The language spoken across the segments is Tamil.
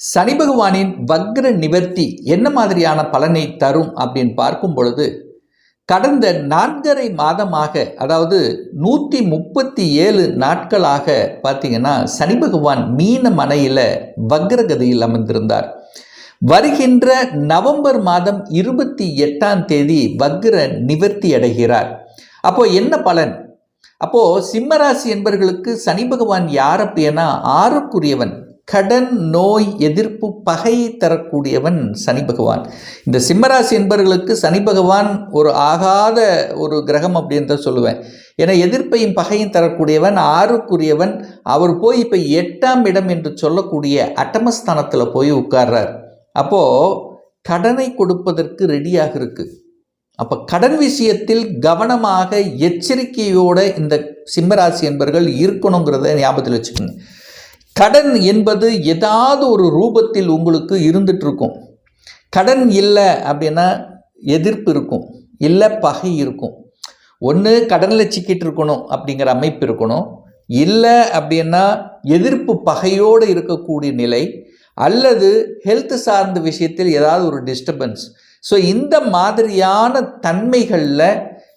சனி பகவானின் வக்ர நிவர்த்தி என்ன மாதிரியான பலனை தரும் அப்படின்னு பார்க்கும் பொழுது கடந்த நான்கரை மாதமாக அதாவது நூற்றி முப்பத்தி ஏழு நாட்களாக பார்த்தீங்கன்னா சனி பகவான் மீன மனையில் வக்ரகதியில் அமர்ந்திருந்தார். வருகின்ற நவம்பர் மாதம் இருபத்தி எட்டாம் தேதி வக்ர நிவர்த்தி அடைகிறார். அப்போ என்ன பலன்? அப்போ சிம்மராசி என்பவர்களுக்கு சனி பகவான் யார் அப்படின்னா ஆறுக்குரியவன். கடன் நோய் எதிர்ப்பு பகையை தரக்கூடியவன் சனி பகவான். இந்த சிம்மராசி என்பவர்களுக்கு சனி பகவான் ஒரு ஆகாத ஒரு கிரகம் அப்படின்னு தான் சொல்லுவேன். ஏன்னா எதிர்ப்பையும் பகையும் தரக்கூடியவன் ஆறுக்குரியவன். அவர் போய் இப்போ எட்டாம் இடம் என்று சொல்லக்கூடிய அட்டமஸ்தானத்தில் போய் உட்கார்றார். அப்போது கடனை கொடுப்பதற்கு ரெடியாக இருக்குது அப்போ கடன் விஷயத்தில் கவனமாக எச்சரிக்கையோடு இந்த சிம்மராசி என்பர்கள் இருக்கணுங்கிறத ஞாபகத்தில் வச்சுக்கோங்க. கடன் என்பது ஏதாவது ஒரு ரூபத்தில் உங்களுக்கு இருந்துட்டு இருக்கும் கடன் இல்லை அப்படின்னா எதிர்ப்பு இருக்கும். இல்லை பகை இருக்கும். ஒன்று கடனில் சிக்கிட்டு இருக்கணும் அப்படிங்கிற அமைப்பு இருக்கணும். இல்லை அப்படின்னா எதிர்ப்பு பகையோடு இருக்கக்கூடிய நிலை அல்லது ஹெல்த் சார்ந்த விஷயத்தில் ஏதாவது ஒரு டிஸ்டர்பன்ஸ் ஸோ இந்த மாதிரியான தன்மைகளில்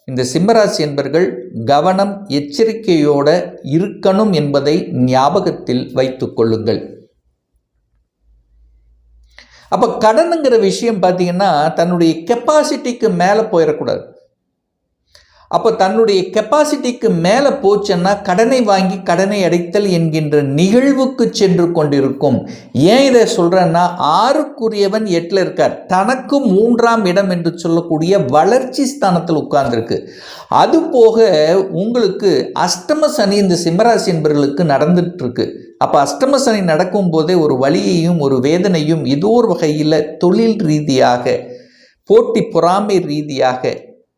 இந்த சிம்மராசி என்பர்கள் கவனம் எச்சரிக்கையோட இருக்கணும் என்பதை ஞாபகத்தில் வைத்து கொள்ளுங்கள். அப்போ கடனுங்கிற விஷயம் பார்த்தீங்கன்னா தன்னுடைய கெப்பாசிட்டிக்கு மேலே போயிடக்கூடாது. அப்போ தன்னுடைய கெப்பாசிட்டிக்கு மேலே போச்சுன்னா கடனை வாங்கி கடனை அடைத்தல் என்கின்ற நிகழ்வுக்கு சென்று கொண்டிருக்கும். ஏன் இதை சொல்கிறேன்னா ஆறுக்குரியவன் எட்டில் இருக்கார். தனக்கு மூன்றாம் இடம் என்று சொல்லக்கூடிய வளர்ச்சி ஸ்தானத்தில் உட்கார்ந்துருக்கு. அதுபோக உங்களுக்கு அஷ்டம சனி இந்த சிம்மராசி என்பவர்களுக்கு நடந்துட்டுருக்கு. அப்போ அஷ்டம சனி நடக்கும் போதே ஒரு வழியையும் ஒரு வேதனையும் ஏதோ ஒரு வகையில் தொழில் ரீதியாக போட்டி பொறாமை ரீதியாக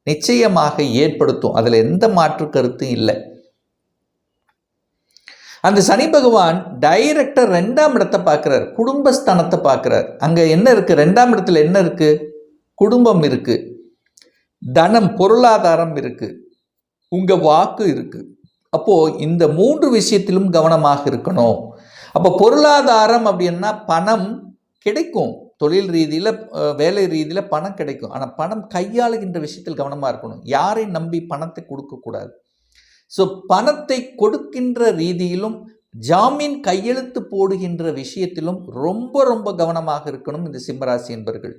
நிச்சயமாக ஏற்படுத்தும். அதில் எந்த மாற்று கருத்தும் இல்லை. அந்த சனி பகவான் டைரக்டர் ரெண்டாம் இடத்தை பார்க்குறார். குடும்பஸ்தானத்தை பார்க்குறார். அங்கே என்ன இருக்குது ரெண்டாம் இடத்துல என்ன இருக்குது குடும்பம் இருக்குது தனம் பொருளாதாரம் இருக்குது உங்கள் வாக்கு இருக்குது அப்போது இந்த மூன்று விஷயத்திலும் கவனமாக இருக்கணும். அப்போ பொருளாதாரம் அப்படின்னா பணம் கிடைக்கும். தொழில் ரீதியில் வேலை ரீதியில் பணம் கிடைக்கும். ஆனால் பணம் கையாளுகின்ற விஷயத்தில் கவனமாக இருக்கணும். யாரை நம்பி பணத்தை கொடுக்கக்கூடாது ஸோ பணத்தை கொடுக்கின்ற ரீதியிலும் ஜாமீன் கையெழுத்து போடுகின்ற விஷயத்திலும் ரொம்ப ரொம்ப கவனமாக இருக்கணும் இந்த சிம்மராசி என்பர்கள்.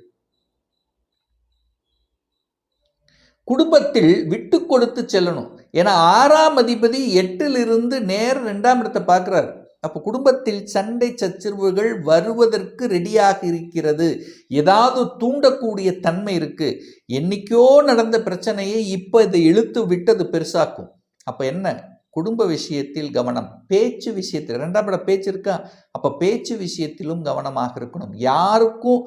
குடும்பத்தில் விட்டு கொடுத்து செல்லணும். ஏன்னா ஆறாம் அதிபதி எட்டிலிருந்து நேர் ரெண்டாம் இடத்தை பார்க்குறாரு. அப்போ குடும்பத்தில் சண்டை சச்சரவுகள் வருவதற்கு ரெடியாக இருக்கிறது. ஏதாவது தூண்டக்கூடிய தன்மை இருக்கு. என்னைக்கோ நடந்த பிரச்சனையை இப்போ இதை இழுத்து விட்டது பெருசாக்கும். அப்போ என்ன? குடும்ப விஷயத்தில் கவனம். பேச்சு விஷயத்தில். ரெண்டாம் படம் பேச்சு இருக்கா? அப்போ பேச்சு விஷயத்திலும் கவனமாக இருக்கணும். யாருக்கும்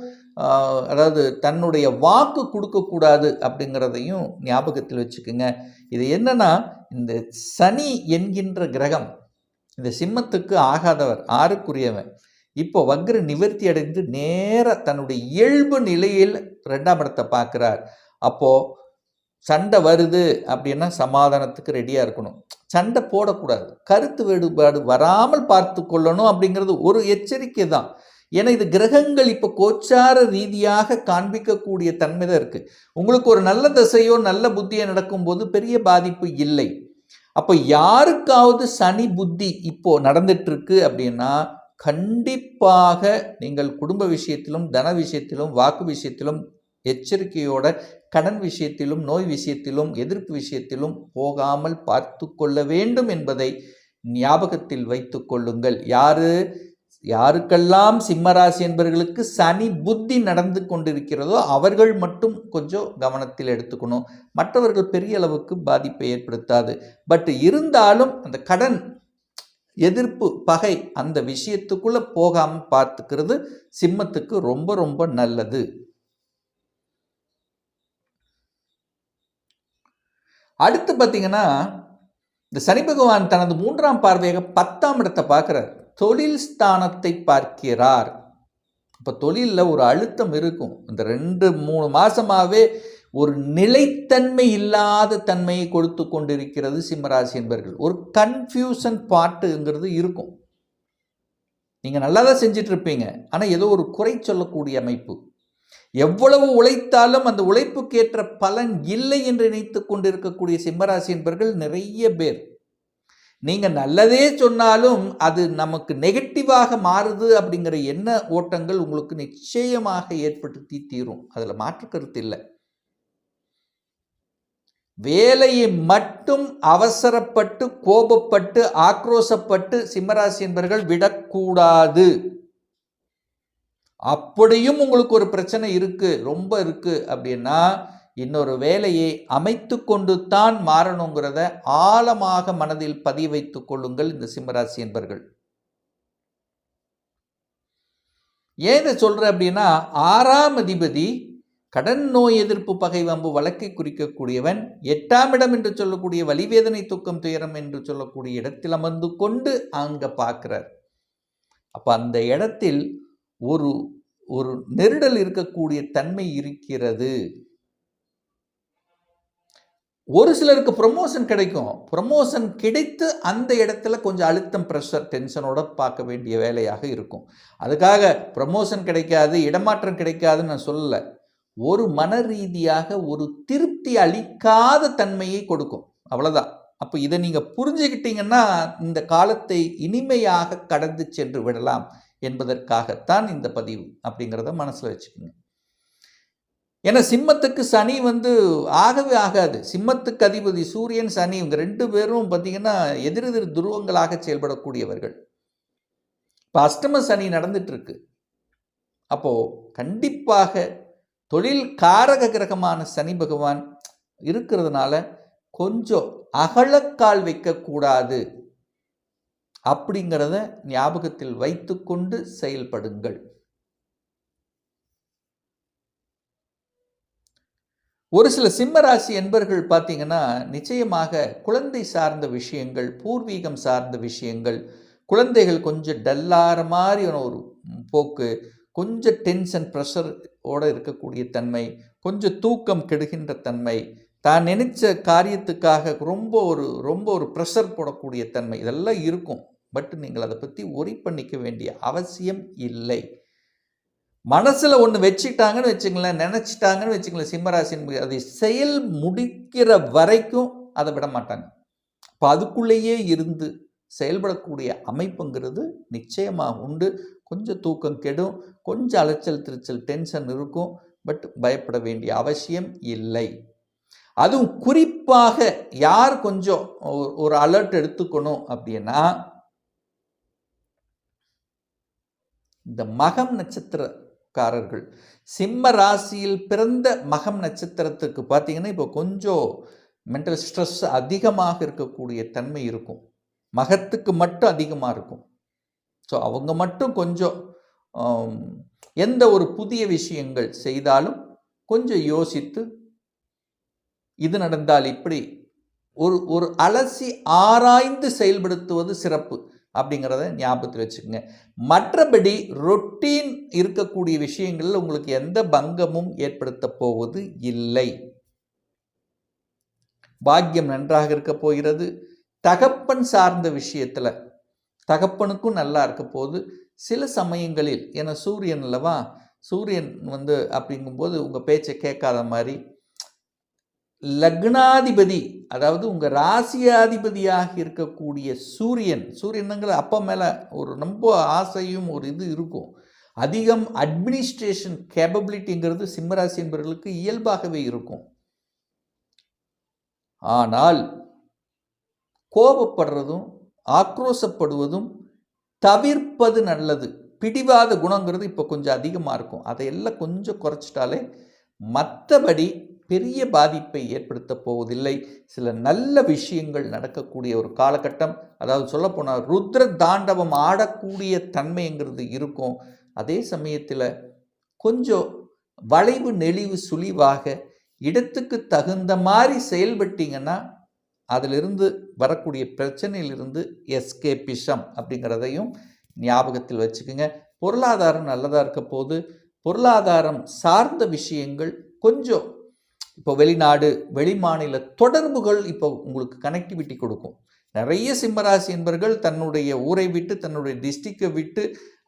அதாவது தன்னுடைய வாக்கு கொடுக்கக்கூடாது அப்படிங்கிறதையும் ஞாபகத்தில் வச்சுக்கோங்க. இது என்னன்னா இந்த சனி என்கின்ற கிரகம் இந்த சிம்மத்துக்கு ஆகாதவர் ஆறுக்குரியவன். இப்போ வக்ர நிவர்த்தி அடைந்து நேர தன்னுடைய இயல்பு நிலையில் ரெண்டாம் இடத்தை பார்க்குறார். அப்போ சண்டை வருது அப்படின்னா சமாதானத்துக்கு ரெடியாக இருக்கணும். சண்டை போடக்கூடாது. கருத்து வேறுபாடு வராமல் பார்த்து கொள்ளணும் அப்படிங்கிறது ஒரு எச்சரிக்கை தான். ஏன்னா இது கிரகங்கள் இப்போ கோச்சார ரீதியாக காண்பிக்கக்கூடிய தன்மை தான் இருக்குது உங்களுக்கு ஒரு நல்ல திசையோ நல்ல புத்தியோ நடக்கும்போது பெரிய பாதிப்பு இல்லை. அப்போ யாருக்காவது சனி புத்தி இப்போ நடந்துட்டு இருக்கு அப்படின்னா கண்டிப்பாக நீங்கள் குடும்ப விஷயத்திலும் தன விஷயத்திலும் வாக்கு விஷயத்திலும் எச்சரிக்கையோட கடன் விஷயத்திலும் நோய் விஷயத்திலும் எதிர்ப்பு விஷயத்திலும் போகாமல் பார்த்து கொள்ள வேண்டும் என்பதை ஞாபகத்தில் வைத்து கொள்ளுங்கள். யாரு? யாருக்கெல்லாம் சிம்மராசி என்பவர்களுக்கு சனி புத்தி நடந்து கொண்டிருக்கிறதோ அவர்கள் மட்டும் கொஞ்சம் கவனத்தில் எடுத்துக்கணும். மற்றவர்கள் பெரிய அளவுக்கு பாதிப்பை ஏற்படுத்தாது. பட் இருந்தாலும் அந்த கடன் எதிர்ப்பு பகை அந்த விஷயத்துக்குள்ள போகாம பார்த்துக்கிறது சிம்மத்துக்கு ரொம்ப ரொம்ப நல்லது. அடுத்து பார்த்தீங்கன்னா இந்த சனி பகவான் தனது மூன்றாம் பார்வையாக பத்தாம் இடத்தை பார்க்குறார். தொழில் ஸ்தானத்தை பார்க்கிறார். இப்போ தொழிலில் ஒரு அழுத்தம் இருக்கும். இந்த ரெண்டு மூணு மாதமாகவே ஒரு நிலைத்தன்மை இல்லாத தன்மையை கொடுத்து கொண்டிருக்கிறது சிம்மராசி என்பர்கள். ஒரு கன்ஃபியூசன் பாட்டுங்கிறது இருக்கும். நீங்கள் நல்லா தான் செஞ்சிட்ருப்பீங்க. ஆனால் ஏதோ ஒரு குறை சொல்லக்கூடிய அமைப்பு. எவ்வளவு உழைத்தாலும் அந்த உழைப்புக்கேற்ற பலன் இல்லை என்று நினைத்து கொண்டிருக்கக்கூடிய சிம்மராசி என்பர்கள் நிறைய பேர். நீங்கள் நல்லதே சொன்னாலும் அது நமக்கு நெகட்டிவாக மாறுது அப்படிங்கிற எண்ண ஓட்டங்கள் உங்களுக்கு நிச்சயமாக ஏற்படுத்தி தீரும். அதில் மாற்று கருத்து இல்லை. வேலையை மட்டும் அவசரப்பட்டு கோபப்பட்டு ஆக்ரோசப்பட்டு சிம்மராசி என்பவர்கள் விடக்கூடாது. அப்படியும் உங்களுக்கு ஒரு பிரச்சனை இருக்கு ரொம்ப இருக்கு அப்படின்னா இன்னொரு வேலையை அமைத்து கொண்டு தான் மாறணுங்கிறத ஆழமாக மனதில் பதிய கொள்ளுங்கள் இந்த சிம்மராசி என்பர்கள். ஏன் இதை சொல்கிறேன் அப்படின்னா ஆறாம் அதிபதி கடன் நோய் எதிர்ப்பு பகை வம்பு வழக்கை குறிக்கக்கூடியவன் எட்டாம் இடம் என்று சொல்லக்கூடிய வலிவேதனை துக்கம் துயரம் என்று சொல்லக்கூடிய இடத்தில் அமர்ந்து கொண்டு அங்கே பார்க்கிறார். அப்போ அந்த இடத்தில் ஒரு ஒரு நெருடல் இருக்கக்கூடிய தன்மை இருக்கிறது. ஒரு சிலருக்கு ப்ரொமோஷன் கிடைக்கும். ப்ரொமோஷன் கிடைத்து அந்த இடத்துல கொஞ்சம் அழுத்தம் ப்ரெஷர் டென்ஷனோட பார்க்க வேண்டிய வேலையாக இருக்கும். அதுக்காக ப்ரமோஷன் கிடைக்காது இடமாற்றம் கிடைக்காதுன்னு நான் சொல்லலை. ஒரு மன ரீதியாக ஒரு திருப்தி அளிக்காத தன்மையை கொடுக்கும். அவ்வளோதான் அப்போ இதை நீங்கள் புரிஞ்சுக்கிட்டீங்கன்னா இந்த காலத்தை இனிமையாக கடந்து சென்று விடலாம் என்பதற்காகத்தான் இந்த பதிவு அப்படிங்கிறத மனசில் வச்சுக்கோங்க. ஏன்னா சிம்மத்துக்கு சனி வந்து ஆகவே ஆகாது. சிம்மத்துக்கு அதிபதி சூரியன் சனி இவங்க ரெண்டு பேரும் பார்த்தீங்கன்னா எதிரெதிர் துருவங்களாக செயல்படக்கூடியவர்கள். இப்போ அஷ்டம சனி நடந்துட்டு இருக்கு அப்போ கண்டிப்பாக தொழில் காரக கிரகமான சனி பகவான் இருக்கிறதுனால கொஞ்சம் அகலக்கால் வைக்கக்கூடாது. அப்படிங்கிறத ஞாபகத்தில் வைத்துக்கொண்டு செயல்படுங்கள். ஒரு சில சிம்மராசி என்பர்கள் பார்த்தீங்கன்னா நிச்சயமாக குழந்தை சார்ந்த விஷயங்கள் பூர்வீகம் சார்ந்த விஷயங்கள் குழந்தைகள் கொஞ்சம் டல்லார மாதிரியான ஒரு போக்கு கொஞ்சம் டென்ஷன் ப்ரெஷர் ஓட இருக்கக்கூடிய தன்மை கொஞ்சம் தூக்கம் கெடுகின்ற தன்மை தான் நினைச்ச காரியத்துக்காக ரொம்ப ஒரு ரொம்ப ஒரு ப்ரெஷர் போடக்கூடிய தன்மை இதெல்லாம் இருக்கும். பட் நீங்கள் அதை பற்றி ஒரி பண்ணிக்க வேண்டிய அவசியம் இல்லை. மனசில் ஒன்று வச்சுக்கிட்டாங்கன்னு வச்சுங்களேன் நினச்சிட்டாங்கன்னு வச்சுங்களேன் சிம்மராசின் அதை செயல் முடிக்கிற வரைக்கும் அதை விட மாட்டாங்க. இப்போ அதுக்குள்ளேயே இருந்து செயல்படக்கூடிய அமைப்புங்கிறது நிச்சயமாக உண்டு. கொஞ்சம் தூக்கம் கெடும் கொஞ்சம் அலைச்சல் திருச்சல் டென்ஷன் இருக்கும். பட் பயப்பட வேண்டிய அவசியம் இல்லை. அதுவும் குறிப்பாக யார் கொஞ்சம் ஒரு அலர்ட் எடுத்துக்கணும் அப்படின்னா இந்த மகம் காரர்கள் சிம்ம ராசியில் பிறந்த மகம் நட்சத்திரத்துக்கு பார்த்தீங்கன்னா இப்போ கொஞ்சம் மென்டல் ஸ்ட்ரெஸ் அதிகமாக இருக்கக்கூடிய தன்மை இருக்கும். மகத்துக்கு மட்டும் அதிகமாக இருக்கும். ஸோ அவங்க மட்டும் கொஞ்சம் எந்த ஒரு புதிய விஷயங்கள் செய்தாலும் கொஞ்சம் யோசித்து இது நடந்தால் இப்படி ஒரு ஒரு அலசி ஆராய்ந்து செயல்படுத்துவது சிறப்பு. அப்படிங்கிறத ஞாபகத்தில் வச்சுக்கோங்க. மற்றபடி ரொட்டீன் இருக்கக்கூடிய விஷயங்களில் உங்களுக்கு எந்த பங்கமும் ஏற்படுத்த போவது இல்லை. பாக்கியம் நன்றாக இருக்க போகிறது. தகப்பன் சார்ந்த விஷயத்தில் தகப்பனுக்கும் நல்லா இருக்க போது சில சமயங்களில் ஏன்னா சூரியன் அல்லவா? சூரியன் வந்து அப்படிங்கும்போது உங்கள் பேச்சை கேட்காத மாதிரி லக்னாதிபதி அதாவது உங்கள் ராசியாதிபதியாக இருக்கக்கூடிய சூரியன் சூரியனுங்கிற அப்போ மேலே ஒரு ரொம்ப ஆசையும் ஒரு இது இருக்கும். அதிகம் அட்மினிஸ்ட்ரேஷன் கேப்பபிலிட்டிங்கிறது சிம்மராசி என்பவர்களுக்கு இயல்பாகவே இருக்கும். ஆனால் கோபப்படுறதும் ஆக்ரோசப்படுவதும் தவிர்ப்பது நல்லது. பிடிவாத குணங்கிறது இப்போ கொஞ்சம் அதிகமாக இருக்கும். அதையெல்லாம் கொஞ்சம் குறைச்சிட்டாலே மற்றபடி பெரிய பாதிப்பை ஏற்படுத்த போவதில்லை. சில நல்ல விஷயங்கள் நடக்கக்கூடிய ஒரு காலகட்டம் அதாவது சொல்லப்போனால் ருத்ர தாண்டவம் ஆடக்கூடிய தன்மைங்கிறது இருக்கும். அதே சமயத்தில் கொஞ்சம் வளைவு நெளிவு சுழிவாக இடத்துக்கு தகுந்த மாதிரி செயல்பட்டீங்கன்னா அதிலிருந்து வரக்கூடிய பிரச்சனையிலிருந்து எஸ்கேபிஷம் அப்படிங்கிறதையும் ஞாபகத்தில் வச்சுக்கோங்க. பொருளாதாரம் நல்லதாக இருக்க போது பொருளாதாரம் சார்ந்த விஷயங்கள் கொஞ்சம் இப்போ வெளிநாடு வெளிமாநில தொடர்புகள் இப்போ உங்களுக்கு கனெக்டிவிட்டி கொடுக்கும். நிறைய சிம்மராசி என்பர்கள் தன்னுடைய ஊரை விட்டு தன்னுடைய டிஸ்ட்ரிக்டை விட்டு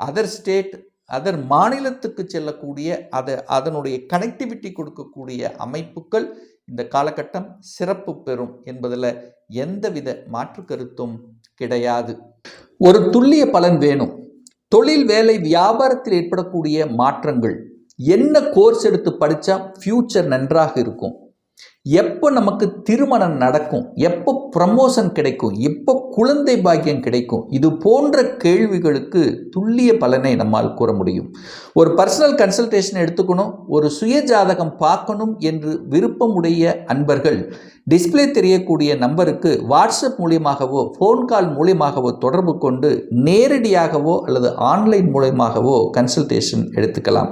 அதர் ஸ்டேட் அதர் மாநிலத்துக்கு செல்லக்கூடிய அதை அதனுடைய கனெக்டிவிட்டி கொடுக்கக்கூடிய அமைப்புகள் இந்த காலகட்டம் சிறப்பு பெறும் என்பதில் எந்தவித மாற்று கருத்தும் கிடையாது. ஒரு துல்லிய பலன் வேணும். தொழில் வேலை வியாபாரத்தில் ஏற்படக்கூடிய மாற்றங்கள். என்ன கோர்ஸ் எடுத்து படித்தா ஃப்யூச்சர் நன்றாக இருக்கும்? எப்போ நமக்கு திருமணம் நடக்கும்? எப்போ ப்ரமோஷன் கிடைக்கும்? எப்போ குழந்தை பாக்கியம் கிடைக்கும்? இது போன்ற கேள்விகளுக்கு துல்லிய பலனை நம்மால் கூற முடியும். ஒரு பர்சனல் கன்சல்டேஷன் எடுத்துக்கணும் ஒரு சுய ஜாதகம் பார்க்கணும் என்று விருப்பமுடைய அன்பர்கள் டிஸ்பிளே தெரியக்கூடிய நம்பருக்கு வாட்ஸ்அப் மூலியமாகவோ ஃபோன் கால் மூலியமாகவோ தொடர்பு கொண்டு நேரடியாகவோ அல்லது ஆன்லைன் மூலியமாகவோ கன்சல்டேஷன் எடுத்துக்கலாம்.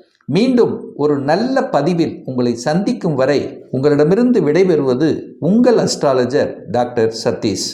மீண்டும் ஒரு நல்ல பதிவில் உங்களை சந்திக்கும் வரை உங்களிடமிருந்து விடைபெறுவது உங்கள் அஸ்ட்ராலஜர் டாக்டர் சதீஷ்.